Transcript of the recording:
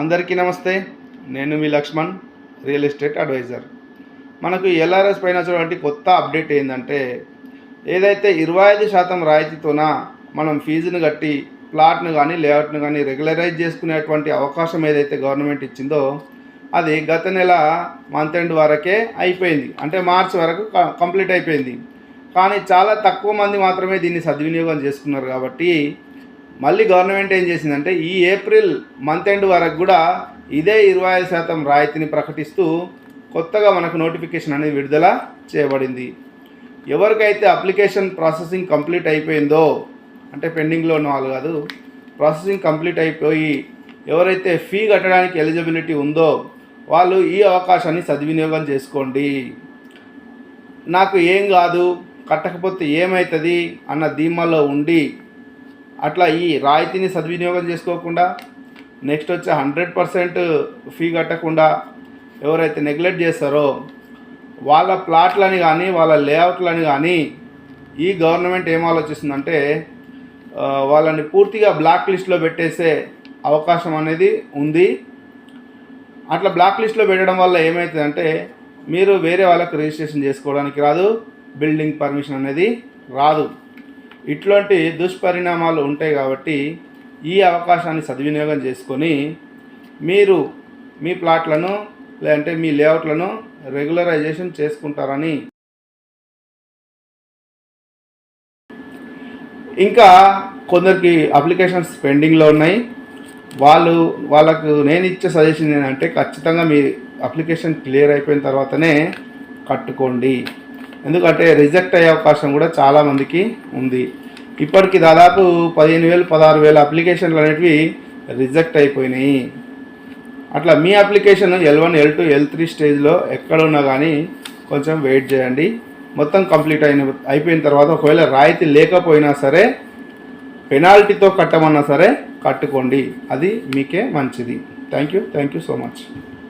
అందరికీ నమస్తే. నేను మీ లక్ష్మణ్ రియల్ ఎస్టేట్ అడ్వైజర్. మనకు ఎల్ఆర్ఎస్ పైన వచ్చినటువంటి కొత్త అప్డేట్ ఏంటంటే ఏదైతే ఇరవై ఐదు శాతం రాయితీతోన మనం ఫీజును కట్టి ప్లాట్ను కానీ లేఅవుట్ను కానీ రెగ్యులరైజ్ చేసుకునేటువంటి అవకాశం ఏదైతే గవర్నమెంట్ ఇచ్చిందో అది గత నెల మంత్ ఎండ్ వరకే అయిపోయింది. అంటే మార్చ్ వరకు కంప్లీట్ అయిపోయింది. కానీ చాలా తక్కువ మంది మాత్రమే దీన్ని సద్వినియోగం చేసుకున్నారు కాబట్టి మళ్ళీ గవర్నమెంట్ ఏం చేసిందంటే ఈ ఏప్రిల్ మంత్ ఎండ్ వరకు కూడా ఇదే ఇరవై ఐదు శాతం రాయితీని ప్రకటిస్తూ కొత్తగా మనకు నోటిఫికేషన్ అనేది విడుదల చేయబడింది. ఎవరికైతే అప్లికేషన్ ప్రాసెసింగ్ కంప్లీట్ అయిపోయిందో అంటే పెండింగ్లో ఉన్న వాళ్ళు కాదు ప్రాసెసింగ్ కంప్లీట్ అయిపోయి ఎవరైతే ఫీ కట్టడానికి ఎలిజిబిలిటీ ఉందో వాళ్ళు ఈ అవకాశాన్ని సద్వినియోగం చేసుకోండి. నాకు ఏం కాదు కట్టకపోతే ఏమవుతుంది అన్న ధీమాలో ఉండి అట్లా ఈ రాయితీని సద్వినియోగం చేసుకోకుండా నెక్స్ట్ వచ్చి హండ్రెడ్ పర్సెంట్ ఫీ కట్టకుండా ఎవరైతే నెగ్లెక్ట్ చేస్తారో వాళ్ళ ప్లాట్లని కానీ వాళ్ళ లేఅవుట్లని కానీ ఈ గవర్నమెంట్ ఏం ఆలోచిస్తుందంటే వాళ్ళని పూర్తిగా బ్లాక్ లిస్ట్లో పెట్టేసే అవకాశం అనేది ఉంది. అట్లా బ్లాక్ లిస్ట్లో పెట్టడం వల్ల ఏమవుతుందంటే మీరు వేరే వాళ్ళకి రిజిస్ట్రేషన్ చేసుకోవడానికి రాదు బిల్డింగ్ పర్మిషన్ అనేది రాదు. ఇట్లాంటి దుష్పరిణామాలు ఉంటాయి కాబట్టి ఈ అవకాశాన్ని సద్వినియోగం చేసుకొని మీరు మీ ప్లాట్లను లేదంటే మీ లేఅవుట్లను రెగ్యులరైజేషన్ చేసుకుంటారని ఇంకా కొందరికి అప్లికేషన్స్ పెండింగ్లో ఉన్నాయి. వాళ్ళు వాళ్ళకు నేను ఇచ్చే సజెషన్ ఏంటంటే ఖచ్చితంగా మీ అప్లికేషన్ క్లియర్ అయిపోయిన తర్వాతనే కట్టుకోండి. ఎందుకంటే రిజెక్ట్ అయ్యే అవకాశం కూడా చాలామందికి ఉంది. ఇప్పటికి దాదాపు పదిహేను వేలు పదహారు వేల అప్లికేషన్లు అనేటివి రిజెక్ట్ అయిపోయినాయి. అట్లా మీ application L one L two L three స్టేజ్లో ఎక్కడ ఉన్నా కానీ కొంచెం వెయిట్ చేయండి. మొత్తం కంప్లీట్ అయిన అయిపోయిన తర్వాత ఒకవేళ రాయితీ లేకపోయినా సరే పెనాల్టీతో కట్టమన్నా సరే కట్టుకోండి. అది మీకే మంచిది. Thank you thank you so much.